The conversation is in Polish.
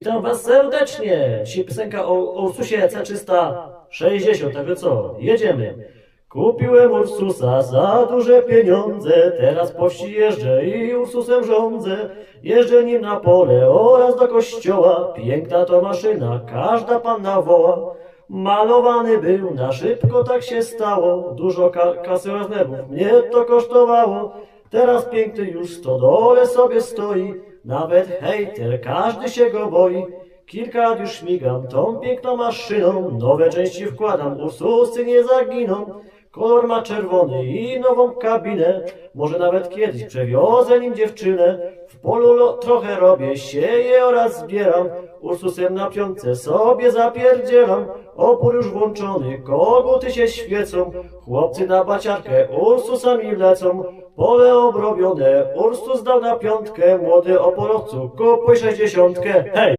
Witam was serdecznie. Dzisiaj piosenka o o Ursusie C360, także co, jedziemy. Kupiłem Ursusa za duże pieniądze, teraz po wsi jeżdżę i Ursusem rządzę. Jeżdżę nim na pole oraz do kościoła, piękna to maszyna, każda panna woła. Malowany był, na szybko tak się stało, dużo ka kasy oraz nerwów mnie to kosztowało. Teraz piękny już w stodole sobie stoi, nawet hejter, każdy się go boi. Kilka lat już śmigam tą piękną maszyną, nowe części wkładam, Ursusy nie zaginą. Kolor ma czerwony i nową kabinę, może nawet kiedyś przewiozę nim dziewczynę. W polu trochę robię, sieję oraz zbieram, Ursusem na piątce sobie zapierdzielam. Opór już włączony, koguty się świecą, chłopcy na baciarkę Ursusami lecą. Pole obrobione, Ursus dał na piątkę, młody oporowcu, kupuj sześćdziesiątkę, hej!